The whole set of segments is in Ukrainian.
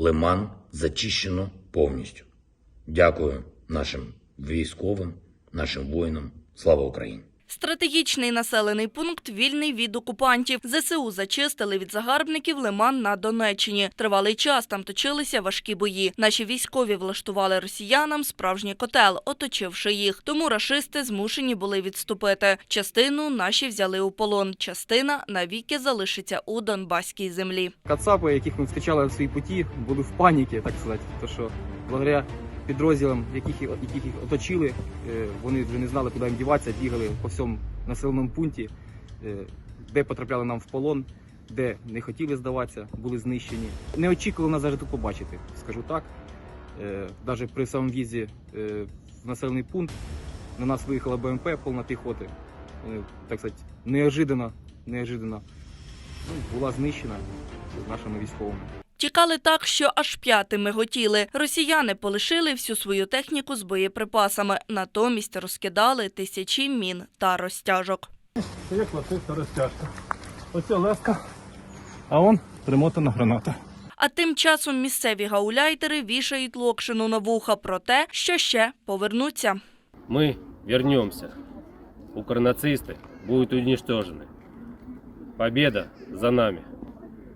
Лиман зачищено повністю. Дякую нашим військовим, нашим воїнам. Слава Україні! Стратегічний населений пункт вільний від окупантів. ЗСУ зачистили від загарбників лиман на Донеччині. Тривалий час там точилися важкі бої. Наші військові влаштували росіянам справжній котел, оточивши їх. Тому рашисти змушені були відступити. Частину наші взяли у полон. Частина навіки залишиться у Донбаській землі. Кацапи, яких ми зустрічали в своїй путі, були в паніці, так сказати. То що благодаря підрозділам, яких, яких їх оточили, е, вони вже не знали, куди їм діватися, бігали по всьому населеному пункті, е, де потрапляли нам в полон, де не хотіли здаватися, були знищені. Не очікували нас тут побачити, скажу так. Навіть при самому в'їзді е, в населений пункт на нас виїхала БМП повна піхоти. Вони, так сказати, неожиданно, неожиданно ну, була знищена нашими військовими. Тікали так, що аж п'яти миготіли. Росіяни полишили всю свою техніку з боєприпасами. Натомість розкидали тисячі мін та розтяжок. Це як латиста розтяжка. Оце леска, а он примотана граната. А тим часом місцеві гауляйтери вішають локшину на вуха про те, що ще повернуться. Мы вернемся. Укрнацисты будут уничтожены. Победа за нами.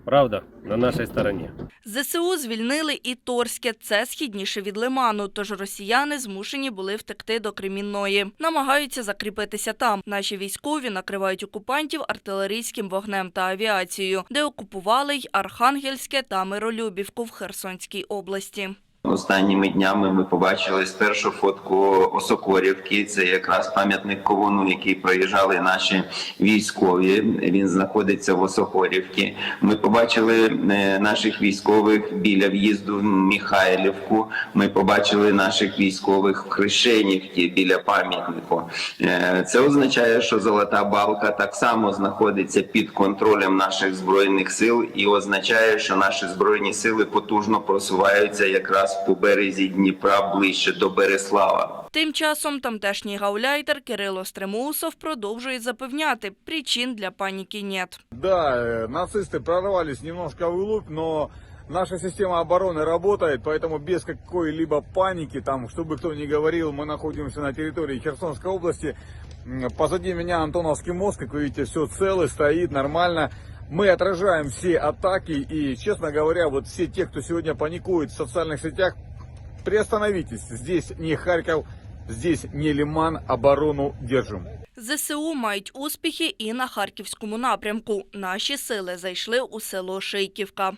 Правда на нашій стороні. ЗСУ звільнили і Торське, це східніше від Лиману, тож росіяни змушені були втекти до Кремінної. Намагаються закріпитися там. Наші військові накривають окупантів артилерійським вогнем та авіацією, де окупували й Архангельське та Миролюбівку в Херсонській області. Останніми днями ми побачили спершу фотку Осокорівки. Це якраз пам'ятник Ковуну, який проїжджали наші військові. Він знаходиться в Осокорівці. Ми побачили е, наших військових біля в'їзду в Михайлівку. Ми побачили наших військових в Хрещенівці біля пам'ятнику. Е, Це означає, що Золота Балка так само знаходиться під контролем наших збройних сил, і означає, що наші збройні сили потужно просуваються якраз по березі Дніпра ближче до Береслава. Тим часом тамтешній гауляйтер Кирило Стремоусов продовжує запевняти, причин для паніки нет. Да, э, нацисты прорвались немножко вглубь, но наша система обороны работает, поэтому без какой-либо паники, там, чтобы кто ни говорил, мы находимся на территории Херсонской области. М, Позади меня Антоновский мост, как вы видите, все целый, стоит нормально. Мы отражаем все атаки и, честно говоря, вот все те, кто сегодня паникует в социальных сетях, приостановитесь. Здесь не Харьков, здесь не Лиман, оборону держим. ЗСУ мають успіхи і на Харківському напрямку. Наші сили зайшли у село Шийківка.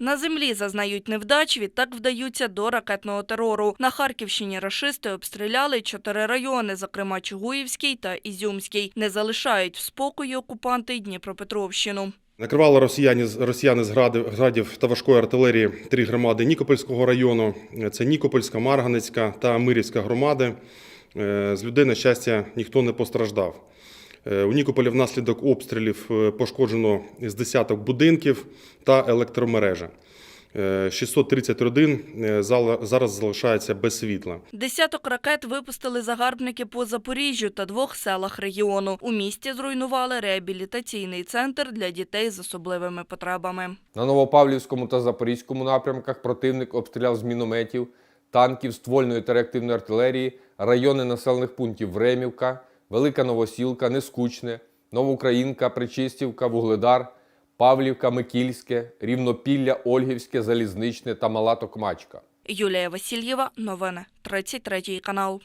На землі зазнають невдач, відтак вдаються до ракетного терору. На Харківщині рашисти обстріляли чотири райони, зокрема Чугуївський та Ізюмський. Не залишають в спокої окупанти Дніпропетровщину. Накривали росіяни, росіяни з градів, та важкої артилерії три громади Нікопольського району. Це Нікопольська, Марганецька та Мирівська громади. Е, З людей, на щастя, ніхто не постраждав. Е, У Нікополі внаслідок обстрілів е, пошкоджено з десяток будинків та електромережа. Е, 630 родин е, зараз залишаються без світла. Десяток ракет випустили загарбники по Запоріжжю та двох селах регіону. У місті зруйнували реабілітаційний центр для дітей з особливими потребами. На Новопавлівському та Запорізькому напрямках противник обстріляв з мінометів, танків, ствольної та реактивної артилерії, райони населених пунктів Времівка, Велика Новосілка, Нескучне, Новоукраїнка, Причистівка, Вугледар, Павлівка, Микільське, Рівнопілля, Ольгівське, Залізничне та Мала Токмачка. Юлія Васильєва, новини 33 канал.